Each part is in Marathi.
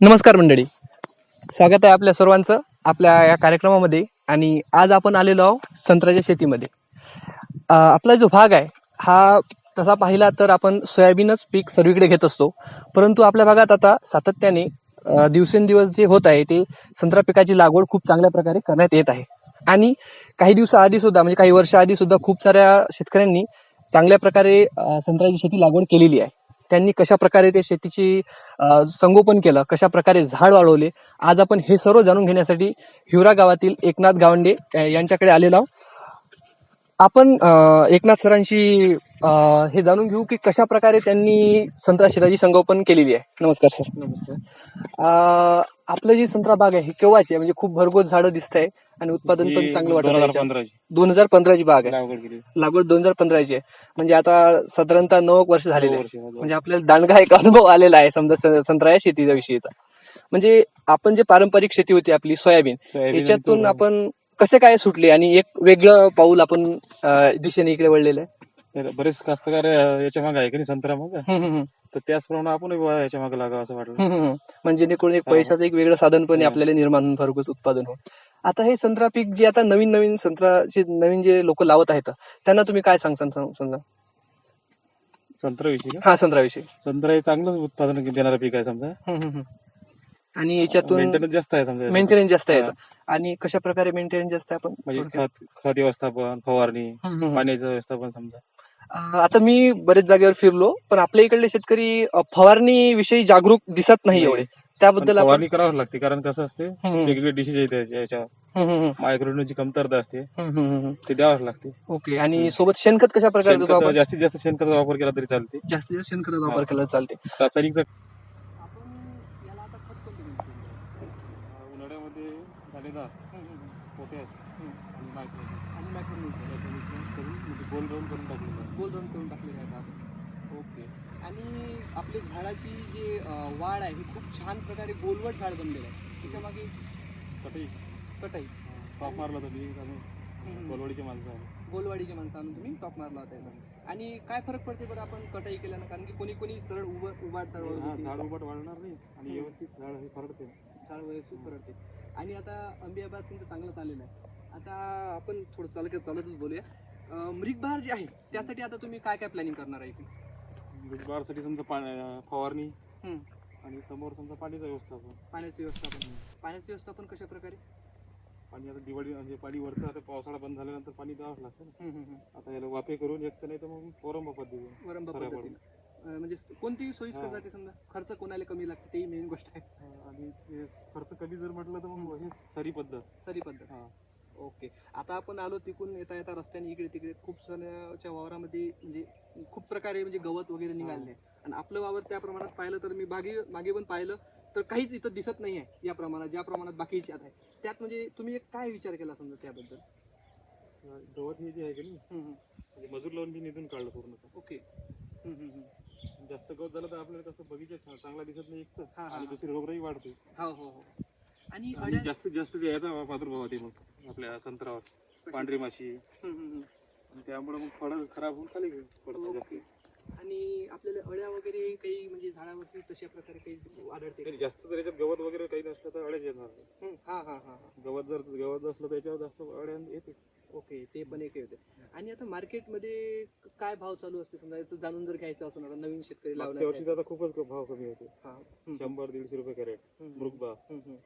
नमस्कार मंडळी. स्वागत आहे आपल्या सर्वांचं आपल्या या कार्यक्रमामध्ये आणि आज आपण आलेलो आहोत संत्र्याच्या शेतीमध्ये. आपला जो भाग आहे हा तसा पाहिला तर आपण सोयाबीनच पीक सर्वीकडे घेत असतो. परंतु आपल्या भागात आता सातत्याने दिवसेंदिवस जे होत आहे ते संत्रा पिकाची लागवड खूप चांगल्या प्रकारे करण्यात येत आहे. आणि काही दिवसाआधी सुद्धा म्हणजे काही वर्षाआधी सुद्धा खूप साऱ्या शेतकऱ्यांनी चांगल्या प्रकारे संत्र्याची शेती लागवड केलेली आहे. त्यांनी कशा प्रकारे ते शेतीची संगोपन केलं कशा प्रकारे झाड वाढवले आज आपण हे सर्व जाणून घेण्यासाठी हिवरा गावातील एकनाथ गावंडे यांच्याकडे आलेलो आहोत. आपण एकनाथ सरांशी हे जाणून घेऊ की कशा प्रकारे त्यांनी संत्रा शेताची संगोपन केलेली आहे. नमस्कार सर. नमस्कार. आपलं जी संत्रा बाग आहे ही केव्हाची आहे? म्हणजे खूप भरघोस झाडं दिसत आहे आणि उत्पादन पण चांगलं वाटत दोन हजार पंधराची. बाग आहे. लागवड दोन हजार पंधराची आहे. म्हणजे आता साधारणतः नऊ वर्ष झालेले आहे. वर्ष झालं. म्हणजे आपल्याला दांडगा एक अनुभव आलेला आहे समजा संत्रा या शेतीच्या विषयीचा. म्हणजे आपण जे पारंपरिक शेती होती आपली सोयाबीन याच्यातून आपण कसे काय सुटले? आणि एक वेगळं पाऊल आपण दिशेने इकडे वळलेलं आहे. तूर. बरेच कास्तकार अं, याच्या मागे आहे की नाही संत्रा मग हम्म, हम्म, तर त्याचप्रमाणे आपण याच्या मागे लागावं असं वाटलं हम्म, हम्म. म्हणजे जेणेकरून एक हा. पैशाचं एक वेगळं साधन पण. आपल्याला निर्माण होऊन भरघोस उत्पादन होऊन आता हे संत्रा पीक जे आता नवीन नवीन संत्रा नवीन जे लोक लावत आहेत त्यांना तुम्ही काय सांगसान सं- समजा संत्र्याविषयी का हा संत्र्याविषयी संत्रा हे चांगलंच उत्पादन देणारं पीक आहे समजा हम्म, हम्म, हम्म. आणि याच्यातून मेंटेनन्स जास्त आहे समजा. मेंटेनन्स जास्त आहे. याचं. आणि कशा प्रकारे मेंटेनन्स जास्त आहे आपण म्हणजे थोडक्यात? खत खत व्यवस्थापन फवारणी हम्म, हम्म. पाण्याचं व्यवस्थापन समजा अं, आता मी बरेच जागेवर फिरलो पण आपल्या इकडले शेतकरी फवारणी विषयी जागरूक दिसत नाही. एवढे पण त्याबद्दल आपण फवारणी करावं लागते कारण कसं असते हम्म, हम्म, वेगवेगळे डिशेस येते याच्यावर हम्म, मायक्रोनची कमतरता असते हम्म, हम्म, हम्म. ते द्यावंच लागते ओके आणि सोबत शेणखत कशा प्रकारे देतो शेणखत आपण जास्तीत जास्त शेणखताचा वापर केला तरी चालते जास्तीत जास्त शेणखताचा वापर हा. केला तर चालते रासायनिकचा आपण याला आता खत कोणते देतो? उन्हाळ्यामध्ये दाणेदार पोटॅश आणि नायट्रोजन आणि मॅक्रोन्यूट्रिएंट. करून म्हणजे गोल राऊंड करून टाकलेलं आहे. गोल राऊंड करून टाकलेलं आहे आपण ओके आणि आपली झाडाची जी वाढ आहे ही खूप छान प्रकारे गोलवट झाड बनलेलं आहे त्याच्यामागे कटाई कटाई टॉप मारला तर मी आणि माणसं आहे गोलवाडीच्या माणसं आणून तुम्ही टॉप मारला होता एकदम आणि काय फरक पडते बरं आपण कटाई केल्यानं कारण की कोणी कोणी सरळ उभं उभाट झाड झाड उभट वाढणार नाही आणि व्यवस्थित झाड हे फरडते झाड व्यवस्थित फरडते आणि आता अंबियाबाद तुमचं चांगलं चाललेलं आहे आता आपण थोडं चालत चालतच बोलूया. अं, मृगबहार जे आहे त्यासाठी आता तुम्ही काय काय प्लॅनिंग करणार आहे इथे? बारसाठी समजा पाण्या फवारणी हम्म. आणि समोर समजा पाणीचं व्यवस्थापन. पाण्याचं व्यवस्थापन. पाण्याचं व्यवस्थापन कशा प्रकारे पाणी आता दिवाळी म्हणजे पाणी वरचं आता पावसाळा बंद झाल्यानंतर पाणी द्यावंच लागतं ना. हम्म, हम्म, हम्म. आता याला वाफे करून एक तर नाही तर मग पोरंबा पद्धती वरंबा खऱ्या पद्धतीने. अं, म्हणजे कोणतीही सोयीस्कर हा. जाते समजा खर्च कोणाला कमी लागते तेही मेन गोष्ट आहे. आणि ते खर्च कमी जर म्हटलं तर मग हे सरी पद्धत. सरी पद्धत. हा. ओके. आता आपण आलो तिकून येता येता रस्त्याने इकडे तिकडे. खूप सणाच्या वावरामध्ये म्हणजे खूप प्रकारे म्हणजे गवत वगैरे निघाले. आणि आपलं वावर त्या प्रमाणात पाहिलं तर मी मागे मागे पण पाहिलं तर काहीच इथं दिसत नाही आहे या प्रमाणात ज्या प्रमाणात बाकीच्या आहे. त्यात म्हणजे तुम्ही एक काय विचार केला समजा त्याबद्दल? गवत हे जे आहे की नाही. म्हणजे मजूर लावून मी निधून काढलं पूर्ण ओके. जास्त गवत झालं तर आपल्याला कसं बगीचा चांगला दिसत नाही एक तर. आणि. दुसरी रोगराई वाढते. हो हो हो. आणि जास्तीत जास्त जे याचा प्रादुर्भाव होते मग आपल्या संत्र्यावर पांढरी माशी. हम्म, हम्म, हम्म. आणि त्यामुळे मग फळं खराब होऊन खाली पडतात जास्त ओके आणि आपल्याला अळ्या वगैरे काही म्हणजे झाडावरती तशा प्रकारे काही आढळते का? जास्त जर याच्यात गवत वगैरे काही नसलं तर अळ्याच येणार नाही. हम्म, हा हा हा हा. गवत जर गवत असलं तर याच्यावर जास्त अळ्या येते. ओके ते पण एक होते. आणि आता मार्केटमध्ये काय भाव चालू असते? समजा याचं जाणून जर घ्यायचं असेल आता नवीन शेतकरी मागच्या लावणार वर्षी तर आता खूपच भाव कमी होते. हा. शंभर दीडशे रुपये कॅरेट हम्म, मृगबा हम्म, हम्म.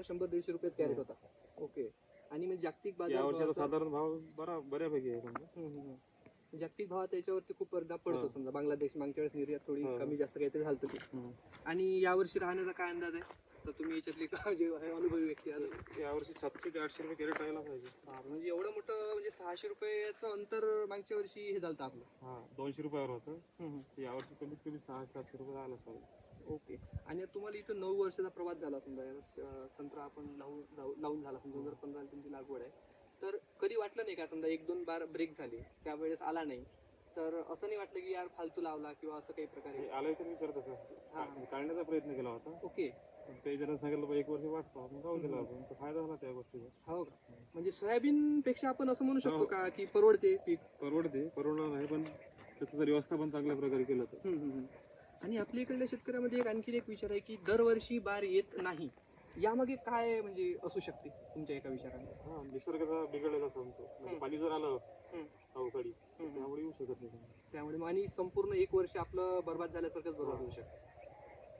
मृगभार शंभर दीडशे रुपये कॅरेट हो. होता. ओके आणि म्हणजे जागतिक बाजार या वर्षाचा भावाचा- साधारण भाव बरा बऱ्यापैकी आहे समजा. जागतिक भावात याच्यावरती खूप परिणाम पडतो हा. समजा. बांगलादेश मागच्या वेळेस निर्यात थोडी हा. कमी जास्त काहीतरी झालं ते. हम्म. आणि यावर्षी राहण्याचा काय अंदाज आहे? तर तुम्ही याच्यातली का- जे आहे अनुभवी व्यक्ती आहात. यावर्षी सातशे ते आठशे रुपये कॅरेट राहायला पाहिजे. हा, म्हणजे एवढं मोठं म्हणजे सहाशे रुपयाचं अंतर मागच्या वर्षी हे झालं आपलं. हा दोनशे रुपयावर होतं. यावर्षी कमीत कमी सहाशे सातशे रुपये राहायला पाहिजे. ओके आणि तुम्हाला इथं नऊ वर्षाचा प्रवास झाला समजा संत्रा आपण लावून लावून झाला समजा दोन हजार पंधरा तुमची लागवड आहे. तर कधी वाटलं नाही का समजा एक दोन बार ब्रेक झाले त्यावेळेस आला नाही. तर असं नाही वाटलं की यार फालतू लावला किंवा असं काही प्रकारे? आलंय तर असं हा. काढण्याचा प्रयत्न केला होता. ओके. काही जण सांगितलं एक वर्ष वाटतो मग जाऊ दिला आपण. फायदा झाला त्या गोष्टीचा. हो का? म्हणजे सोयाबीन पेक्षा आपण असं म्हणू शकतो हो. का की परवडते पीक? परवडते परवडणार नाही पण त्याचं जर व्यवस्थापन चांगल्या प्रकारे केलं तर. आणि आपल्या इकडल्या शेतकऱ्यामध्ये एक आणखी एक विचार आहे की दरवर्षी बार येत नाही यामागे काय म्हणजे असू शकते तुमच्या एका विचाराने हा निसर्गाचा बिघडलेला सांगतो म्हणजे. पाणी जर आलं हम्म. अवकाळी हम्म. त्यामुळे येऊ शकत नाही त्यामुळे मग आणि संपूर्ण एक वर्ष आपलं बर्बाद झाल्यासारखंच बरोबर होऊ शकतं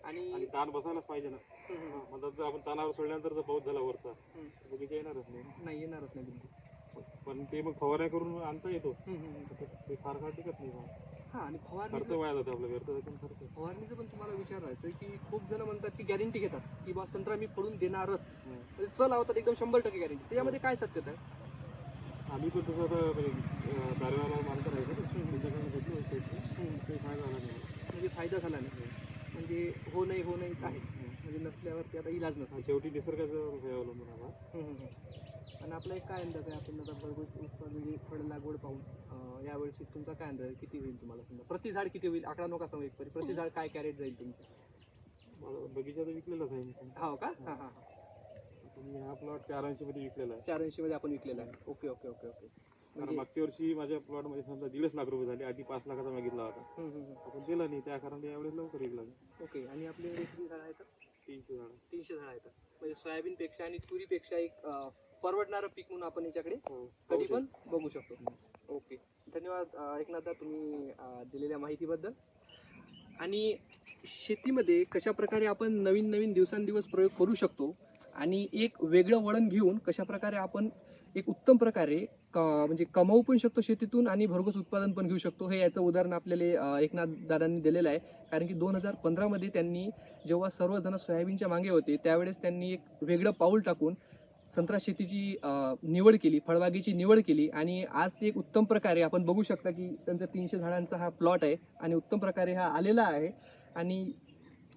आणि आणि ताण बसायलाच पाहिजे ना हम्म, हम्म, मग जर आपण तानावर सोडल्यानंतर जर पाऊस झाला वरचा हम्म. तर बगीचा येणारच नाही. नाही येणारच नाही बिलकुल पण ते मग फवाऱ्या करून आणता येतो हम्म, हम्म, हम्म. तर ते फार काळ टिकत नाही मग. हा आणि खर्च फवारणीचं वाया जातो आपला व्यर्थ जातो आणि खर्च फवारणीचं पण तुम्हाला विचारायचं आहे की खूप जण म्हणतात की गॅरंटी घेतात की बा संत्रा मी फोडून देणारच. हम्म. म्हणजे चल लावतात एकदम शंभर टक्के गॅरंटी त्याच्यामध्ये काय सत्यता आहे? आम्ही पण तसं आता म्हणजे अं, दारेवाला मानकर आहे का त्यांच्याकडे घेतलं होतं हम्म. काही फायदा झाला नाही. म्हणजे फायदा झाला नाही. म्हणजे हो नाही हो नाहीच आहे म्हणजे नसल्यावरती आता इलाज नसतो. हा, शेवटी निसर्गाचं हे अवलंबून बा. आणि आपला एक काय अंदाज आहे? आपण आता भरघोस उत्पादन म्हणजे फळ लागवड पाहून यावर्षी तुमचा काय अंदाज आहे? किती होईल तुम्हाला समजा? प्रति झाड किती होईल? आकडा नका सांगू एक परी प्रति झाड काय कॅरेट जाईल तुमचं? बगीचा तर विकलेलाच आहे. हो का? हां हां हा. प्लॉट चार ऐंशी मध्ये विकलेला आहे. चार ऐंशी मध्ये आपण विकलेला आहे. Okay okay okay okay. कारण म्हणजे मागच्या वर्षी माझ्या प्लॉटमध्ये समजा दीडच लाख रुपये झाले. आधी पाच लाखाचा मागितला होता. आपण दिला नाही. त्या कारण यावेळेस लवकर विकला. ओके. आणि आपले किती झाड आहेत? तीनशे झाड. तीनशे झाड आहेत. म्हणजे सोयाबीनपेक्षा आणि तुरीपेक्षा एक परवडणारं पीक म्हणून आपण याच्याकडे हो. कधी पण बघू शकतो. ओके. धन्यवाद एकनाथदा तुम्ही दिलेल्या माहितीबद्दल. आणि शेतीमध्ये कशा प्रकारे आपण नवीन नवीन दिवसांदिवस प्रयोग करू शकतो आणि एक वेगळं वळण घेऊन कशा प्रकारे आपण एक उत्तम प्रकारे क म्हणजे कमावू पण शकतो शेतीतून आणि भरघोस उत्पादन पण घेऊ शकतो हे याचं उदाहरण आपल्याला एकनाथ दादांनी दिलेलं आहे. कारण की दोन हजार पंधरामध्ये त्यांनी जेव्हा सर्वजण सोयाबीनच्या मागे होते त्यावेळेस त्यांनी एक वेगळं पाऊल टाकून संत्रा शेतीची निवड केली फळबागेची निवड केली आणि आज ते एक उत्तम प्रकारे आपण बघू शकता की त्यांचा तीनशे झाडांचा हा प्लॉट आहे आणि उत्तम प्रकारे हा आलेला आहे आणि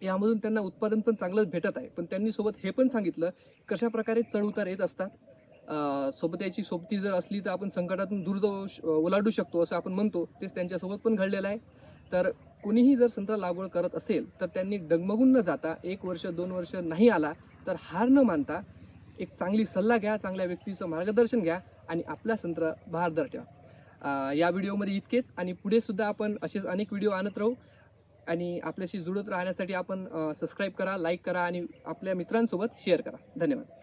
यामधून त्यांना उत्पादन पण चांगलंच भेटत आहे. पण त्यांनी सोबत हे पण सांगितलं कशा प्रकारे येत असतात? सोबत याची सोबती जर असली तर आपण संकटातून दूर जाऊ ओलाडू शकतो असं आपण म्हणतो तेच त्यांच्यासोबत पण घडलेलं आहे. तर कोणीही जर संत्रा लागवड करत असेल तर त्यांनी डगमगून न जाता एक वर्ष दोन वर्ष नाही आला तर हार न मानता एक चांगली सल्ला घ्या चांगल्या व्यक्तीचं मार्गदर्शन घ्या आणि आपला संत्र बहारदार ठेवा. या व्हिडिओमध्ये इतकेच आणि पुढेसुद्धा आपण असेच अनेक व्हिडिओ आणत राहू आणि आपल्याशी जुळत राहण्यासाठी आपण सबस्क्राईब करा लाईक करा आणि आपल्या मित्रांसोबत शेअर करा. धन्यवाद.